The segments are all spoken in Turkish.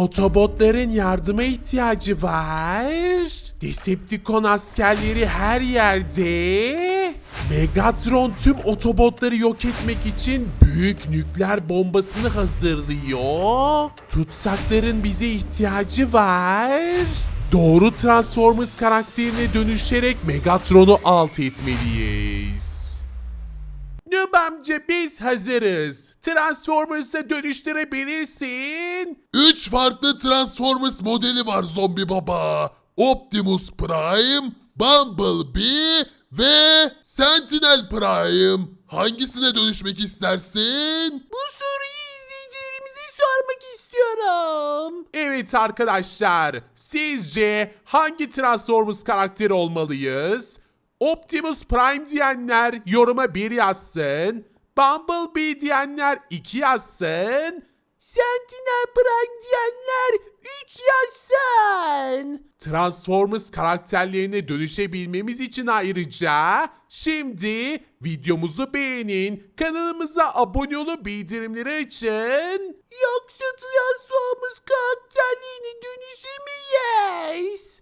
Otobotların yardıma ihtiyacı var. Decepticon askerleri her yerde. Megatron tüm otobotları yok etmek için büyük nükleer bombasını hazırlıyor. Tutsakların bize ihtiyacı var. Doğru Transformers karakterine dönüşerek Megatron'u alt etmeliyiz. Noob amca biz hazırız. Transformers'a dönüştürebilirsin. 3 farklı Transformers modeli var zombi baba. Optimus Prime, Bumblebee ve Sentinel Prime. Hangisine dönüşmek istersin? Bu soruyu izleyicilerimize sormak istiyorum. Evet arkadaşlar, sizce hangi Transformers karakteri olmalıyız? Optimus Prime diyenler yoruma 1 yazsın. Bumblebee diyenler 2 yazsın. Sentinel Prime diyenler 3 yazsın. Transformers karakterlerine dönüşebilmemiz için ayrıca şimdi videomuzu beğenin, kanalımıza abone olup bildirimleri açın. Yoksa Transformers karakterlerine dönüşemeyiz.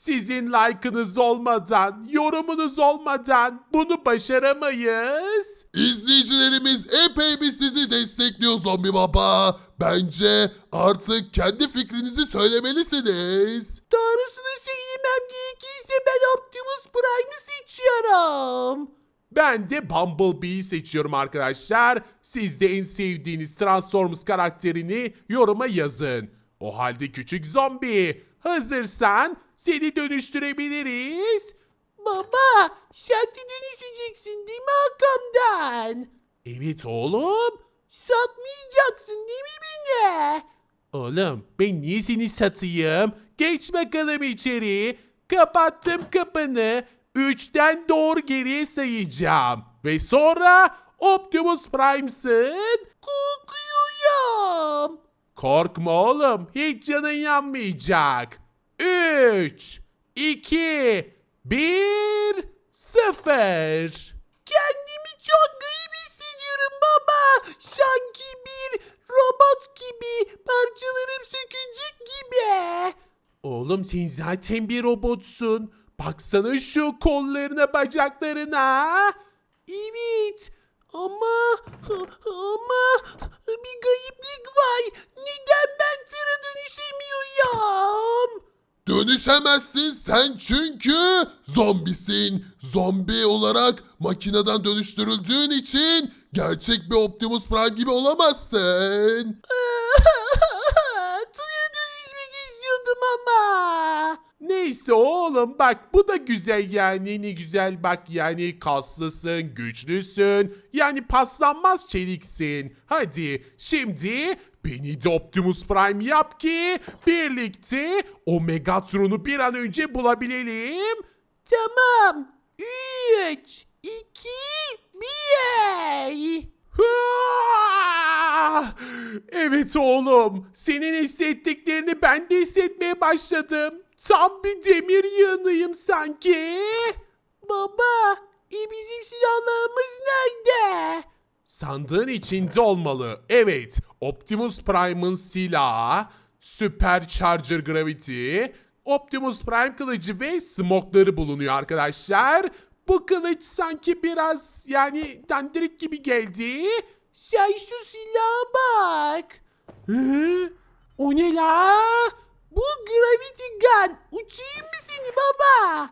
Sizin like'ınız olmadan, yorumunuz olmadan bunu başaramayız. İzleyicilerimiz epey bir sizi destekliyor zombi baba. Bence artık kendi fikrinizi söylemelisiniz. Doğrusunu söylemem gerekirse ben Optimus Prime'ı seçiyorum. Ben de Bumblebee'yi seçiyorum arkadaşlar. Siz de en sevdiğiniz Transformers karakterini yoruma yazın. O halde küçük zombi, hazırsan seni dönüştürebiliriz. Baba, de dönüşeceksin değil mi arkamdan? Evet oğlum. Satmayacaksın değil mi beni? Oğlum ben niye seni satayım? Geç bakalım içeri. Kapattım kapını. Üçten doğru geriye sayacağım. Ve sonra Optimus Prime'sın. Korkuyorum. Korkma oğlum. Hiç canın yanmayacak. 3, 2, 1, 0. Kendimi çok garip hissediyorum baba. Sanki bir robot gibi parçalarım sökülecek gibi. Oğlum sen zaten bir robotsun. Baksana şu kollarına bacaklarına. Evet ama ama bir gariplik var. Neden ben tıra dönüşemiyorum? Dönüşemezsin sen çünkü zombisin. Zombi olarak makineden dönüştürüldüğün için gerçek bir Optimus Prime gibi olamazsın. Neyse oğlum bak bu da güzel yani ne güzel bak yani kaslısın, güçlüsün, yani paslanmaz çeliksin. Hadi şimdi beni de Optimus Prime yap ki birlikte o Megatron'u bir an önce bulabilelim. Tamam. 3, 2, 1. Evet oğlum, senin hissettiklerini ben de hissetmeye başladım. Tam bir demir yığınıyım sanki. Baba, e bizim silahlarımız nerede? Sandığın içinde olmalı. Evet, Optimus Prime'ın silahı, Supercharger Gravity, Optimus Prime kılıcı ve smokları bulunuyor arkadaşlar. Bu kılıç sanki biraz yani dandirik gibi geldi. Sen şu silaha bak. Hı? O ne la? Bu Gravity Gun. Uçayım mı seni baba?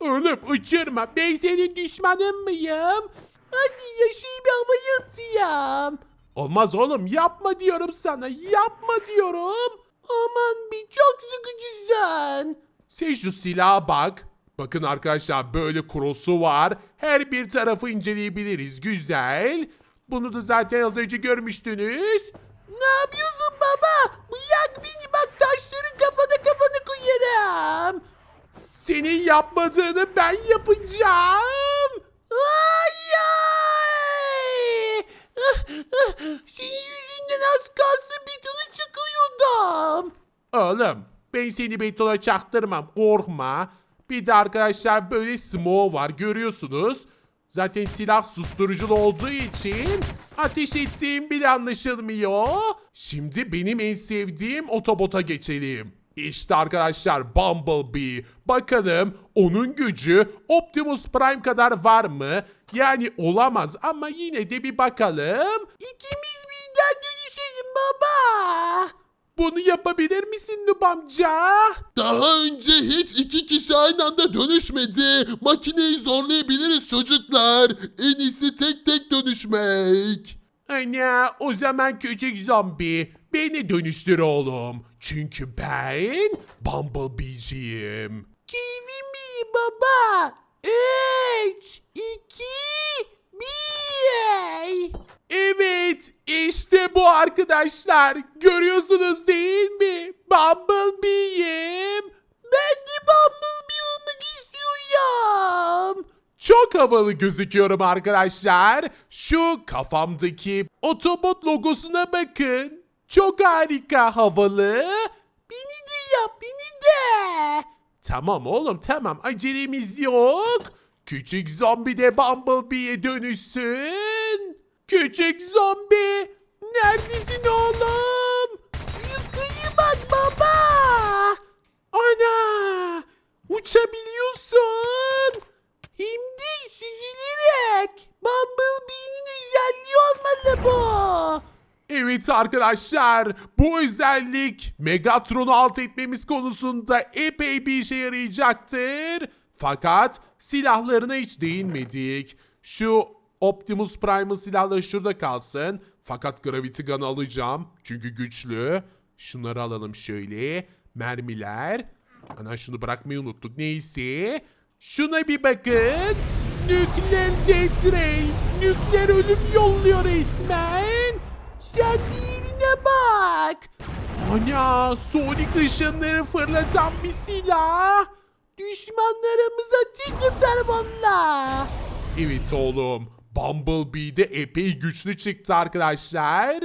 Oğlum uçurma. Ben senin düşmanın mıyım? Hadi yaşayı bir havaya atayım. Olmaz oğlum yapma diyorum sana. Yapma diyorum. Aman bir çok sıkıcısın. Sen şu silaha bak. Bakın arkadaşlar böyle krosu var. Her bir tarafı inceleyebiliriz. Güzel. Bunu da zaten az önce görmüştünüz. Ne yapıyorsun baba? Bırak beni bak taşların kafana kafana koyarım. Senin yapmadığını ben yapacağım. Ay! Senin yüzünden az kalsın betona çıkıyordum. Oğlum ben seni betona çaktırmam korkma. Bir de arkadaşlar böyle smoke var görüyorsunuz. Zaten silah susturuculu olduğu için ateş ettiğim bile anlaşılmıyor. Şimdi benim en sevdiğim otobota geçelim. İşte arkadaşlar Bumblebee. Bakalım onun gücü Optimus Prime kadar var mı? Yani olamaz ama yine de bir bakalım. İkimiz birden dönüşelim baba. Bunu yapabilir misin Nub amca? Daha önce hiç iki kişi aynı anda dönüşmedi. Makineyi zorlayabiliriz çocuklar. En iyisi tek tek dönüşmek. Ana o zaman küçük zombi beni dönüştür oğlum. Çünkü ben Bumblebee'ciyim. Kivi mi baba? 3, 2, 1. Evet işte bu arkadaşlar. Görüyorsunuz değil mi? Bumblebee'yim. Ben de Bumblebee olmak istiyorum. Çok havalı gözüküyorum arkadaşlar. Şu kafamdaki otobot logosuna bakın. Çok harika havalı. Beni de yap beni de. Tamam oğlum tamam acelemiz yok. Küçük zombi de Bumblebee'ye dönüşsün. Küçük zombi neredesin oğlum? Yukarı bak baba. Ana uçabiliyorsun. De süzülerek. Bumblebee'nin özelliği olmalı bu. Evet arkadaşlar bu özellik Megatron'u alt etmemiz konusunda epey bir işe yarayacaktır. Fakat silahlarına hiç değinmedik. Şu Optimus Prime'ın silahları şurada kalsın. Fakat Gravity Gun'ı alacağım. Çünkü güçlü. Şunları alalım şöyle. Mermiler. Ana şunu bırakmayı unuttuk. Neyse. Şuna bir bakın. Nükleer death ray. Nükleer ölüm yolluyor resmen. Sen diğerine bak. Ana Sonic ışınları fırlatan bir silah. Düşmanlarımıza tek atar. Evet oğlum. Bumblebee de epey güçlü çıktı arkadaşlar.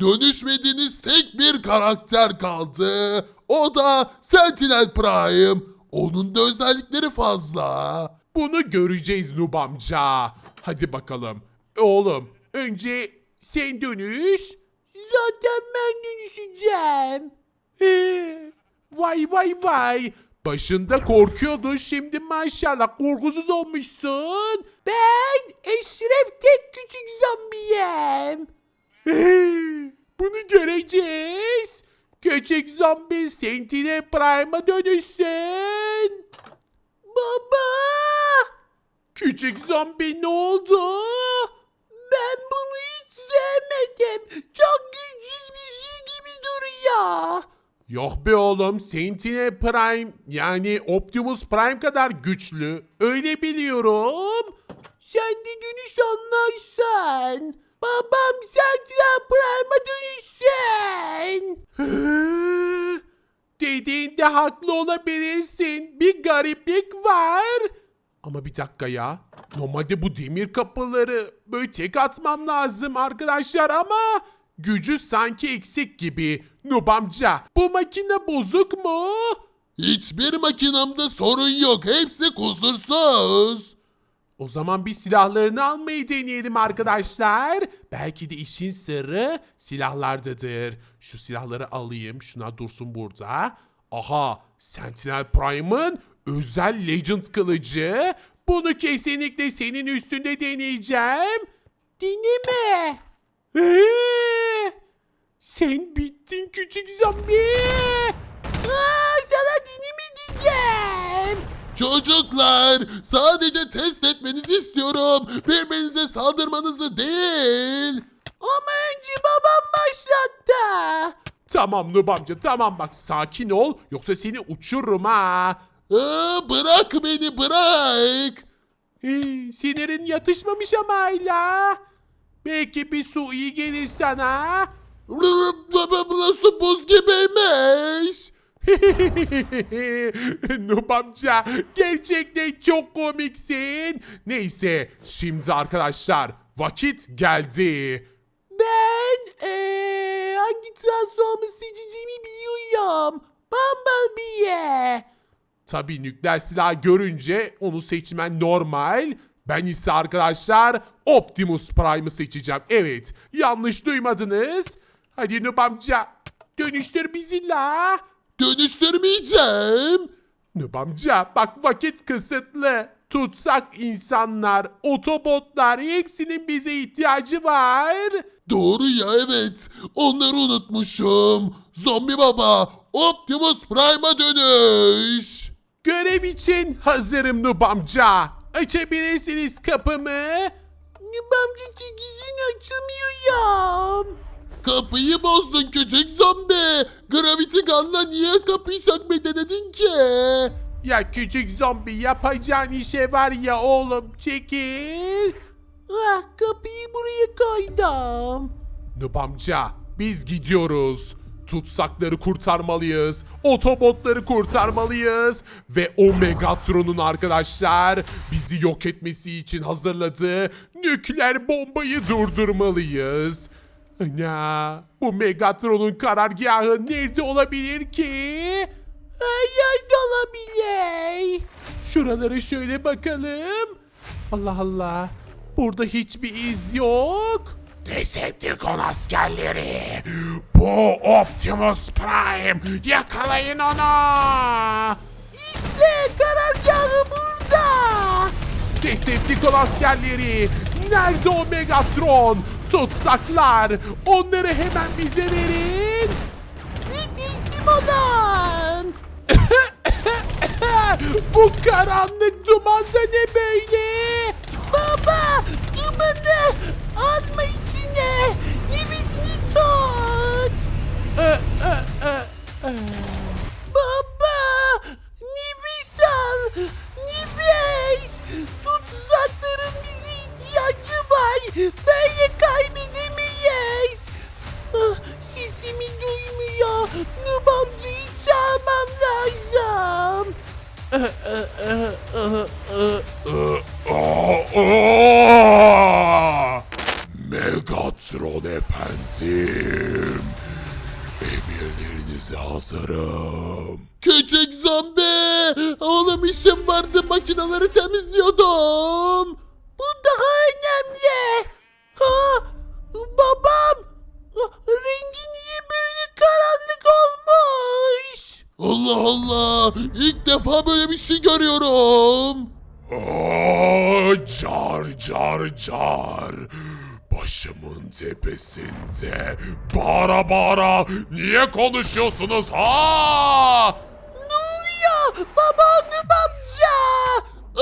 Dönüşmediğiniz tek bir karakter kaldı. O da Sentinel Prime. Onun da özellikleri fazla. Bunu göreceğiz Nub amca. Hadi bakalım. Oğlum önce sen dönüş. Zaten ben dönüşeceğim. vay vay vay. Başında korkuyordun şimdi maşallah korkusuz olmuşsun. Ben Eşref tek küçük zombiyim. Bunu göreceğiz. Küçük zombi Sentinel Prime'a dönüşsün. Baba! Küçük zombi ne oldu? Ben bunu hiç sevmedim. Çok güçsüz bir şey gibi duruyor. Yok be oğlum Sentinel Prime yani Optimus Prime kadar güçlü. Öyle biliyorum. Sen de dönüş anlarsan. Babam Sentinel Prime'a dönüşsün. Dediğinde haklı olabilirsin. Bir gariplik var. Ama bir dakika ya. Normalde bu demir kapıları böyle tek atmam lazım arkadaşlar ama gücü sanki eksik gibi. Nub amca bu makine bozuk mu? Hiçbir makinamda sorun yok. Hepsi kusursuz. O zaman bir silahlarını almayı deneyelim arkadaşlar. Belki de işin sırrı silahlardadır. Şu silahları alayım. Şuna dursun burada. Aha Sentinel Prime'ın özel Legend kılıcı. Bunu kesinlikle senin üstünde deneyeceğim. Deneme. Ee, sen bittin küçük zombi. Aa, sana deneme diyeceğim. Çocuklar sadece test etmenizi istiyorum. Birbirinize saldırmanızı değil. Ama önce babam başlattı. Tamam Nub amca tamam bak sakin ol yoksa seni uçururum ha. Aa, bırak beni bırak. Ee, sinirin yatışmamış ama hala. Belki bir su iyi gelir sana. Burası buz gibiymiş. Nub amca gerçekten çok komiksin. Neyse şimdi arkadaşlar vakit geldi. Ben ee, hangi transformu seçeceğimi biliyorum. Bumblebee'ye. Tabi nükleer silah görünce onu seçmen normal. Ben ise arkadaşlar Optimus Prime'ı seçeceğim. Evet yanlış duymadınız. Hadi Nub amca dönüştür bizi la. Dönüştürmeyeceğim. Nub amca bak vakit kısıtlı. Tutsak insanlar, otobotlar hepsinin bize ihtiyacı var. Doğru ya evet. Onları unutmuşum. Zombi baba Optimus Prime'a dönüş. Görev için hazırım Nub amca. Açabilirsiniz kapımı. Nub amca çekizini açamıyorum. Kapıyı bozdun küçük zombi. Gravity Gun'la niye kapıyı sökmeyi denedin ki? Ya küçük zombi yapacağın işe var ya oğlum çekil. Ah kapıyı buraya koydum. Nub amca biz gidiyoruz. Tutsakları kurtarmalıyız. Otobotları kurtarmalıyız. Ve o Megatron'un arkadaşlar bizi yok etmesi için hazırladığı nükleer bombayı durdurmalıyız. Ana bu Megatron'un karargahı nerede olabilir ki? Yerde olabilir. Şuralara şöyle bakalım. Allah Allah. Burada hiçbir iz yok. Decepticon askerleri. Bu Optimus Prime. Yakalayın onu. İşte karargahı burada. Decepticon askerleri. Nerede o Megatron? Tutsaklar. Onları hemen bize verin. Teslim olun. Bu karanlık dumanda ne böyle? Baba dumanı alma içine. Nefesini tut. Baba Megatron efendim. Emirlerinize hazırım. Küçük zombi. Oğlum işim vardı makineleri temizliyordum. Allah Allah. İlk defa böyle bir şey görüyorum. Aa, car car car. Başımın tepesinde bağıra bağıra niye konuşuyorsunuz ha? Ne oluyor baba Nub amca?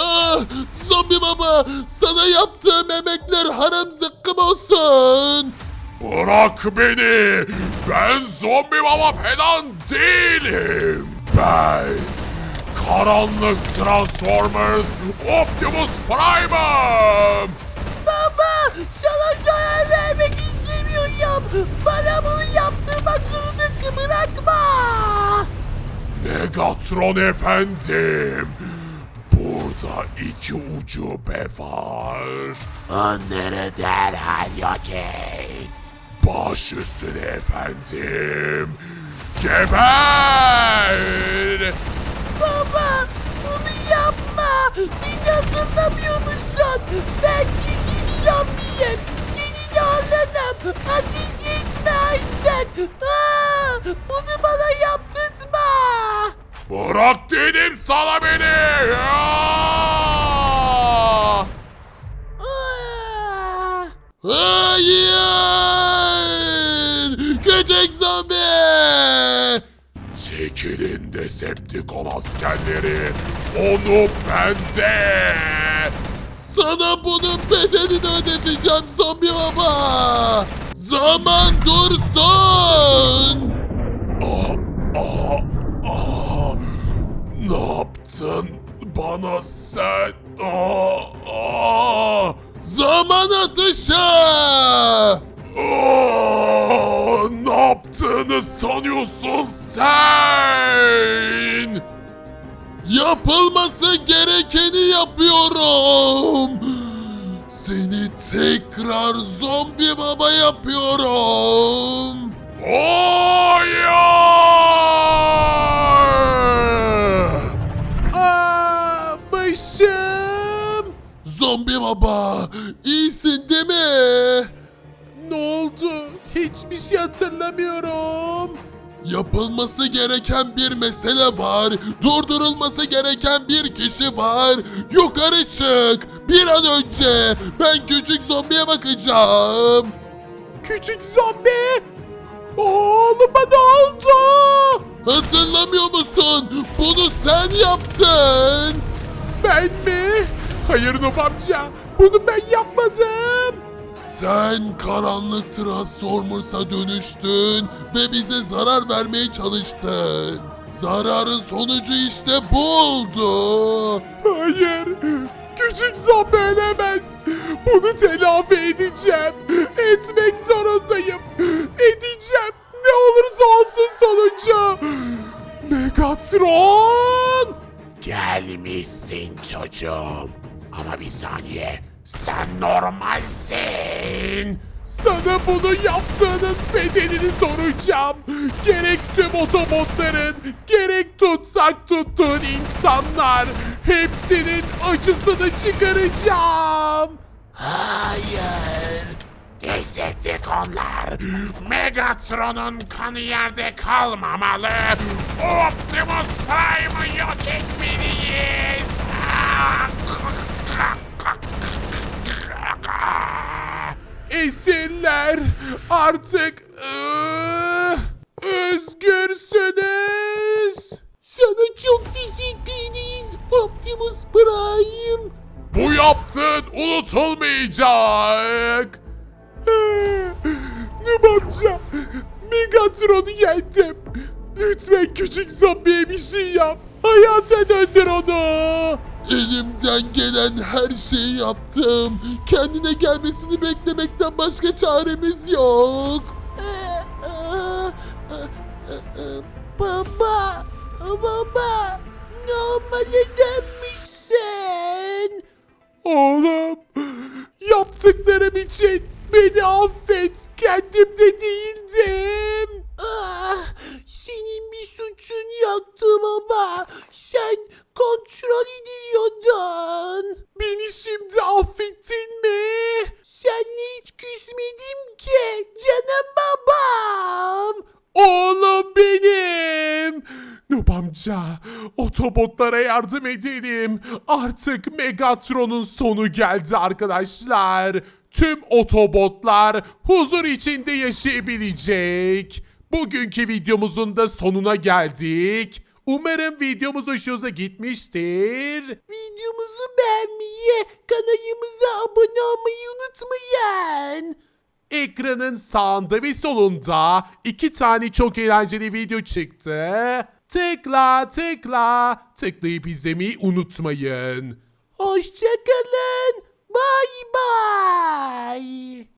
Ah, zombi baba sana yaptığım emekler haram zıkkım olsun. Bırak beni. Ben zombi baba falan değilim. Ben karanlık Transformers Optimus Prime'ım. Baba sana zarar vermek istemiyorum. Bana bunu yaptırmak zorunda bırakma. Megatron efendim. Burada iki ucube var. Onları derhal yok et. Baş üstüne efendim. Geber! Baba bunu yapma. Beni hatırlamıyor musun? Ben senin zombiyim. Senin oğlanım. Ateş etme artık. Aa, bunu bana yaptırtma. Bırak dedim sana beni. Aa! Hayır. Çekilin Decepticon askerleri. Onu bende. Sana bunun bedelini ödeteceğim zombi baba. Zaman dursun. Ah, ah, ah. Ne yaptın bana sen? Ah, ah. Zaman atışı. Ah, yaptığını sanıyorsun sen? Yapılması gerekeni yapıyorum. Seni tekrar zombi baba yapıyorum. Hayır! Aa, başım! Zombi baba, iyisin değil mi? Hiçbir şey hatırlamıyorum. Yapılması gereken bir mesele var. Durdurulması gereken bir kişi var. Yukarı çık. Bir an önce. Ben küçük zombiye bakacağım. Küçük zombi! Oğluma ne oldu? Hatırlamıyor musun? Bunu sen yaptın. Ben mi? Hayır Nob amca. Bunu ben yapmadım. Sen karanlık Transformers'a dönüştün ve bize zarar vermeye çalıştın. Zararın sonucu işte bu oldu. Hayır. Küçük zombi ölemez. Bunu telafi edeceğim. Etmek zorundayım. Edeceğim. Ne olursa olsun sonucu. Megatron! Gelmişsin çocuğum. Ama bir saniye. Sen normalsin. Sana bunu yaptığının bedelini soracağım. Gerek tüm otobotların, gerek tutsak tuttuğun insanlar. Hepsinin acısını çıkaracağım. Hayır. Decepticonlar. Megatron'un kanı yerde kalmamalı. Optimus Prime'ı yok etmeliyiz. Esirler artık ıı, özgürsünüz. Sana çok teşekkür ederiz Optimus Prime. Bu yaptığın unutulmayacak. Nub amca, Megatron'u yendim. Lütfen küçük zombiye bir şey yap. Hayata döndür onu. Elimden gelen her şeyi yaptım. Kendine gelmesini beklemekten başka çaremiz yok. Baba, baba, normale dönmüşsün. Oğlum, yaptıklarım için beni affet. Kendimde değildim. Ah, senin bir suçun yoktu baba. Sen kontrol ediliyordun. Beni şimdi affettin mi? Seninle hiç küsmedim ki canım babam. Oğlum benim. Nub amca, otobotlara yardım edelim. Artık Megatron'un sonu geldi arkadaşlar. Tüm otobotlar huzur içinde yaşayabilecek. Bugünkü videomuzun da sonuna geldik. Umarım videomuz hoşunuza gitmiştir. Videomuzu beğenmeyi, kanalımıza abone olmayı unutmayın. Ekranın sağında ve solunda iki tane çok eğlenceli video çıktı. Tıkla tıkla tıklayıp izlemeyi unutmayın. Hoşçakalın. Bye bye.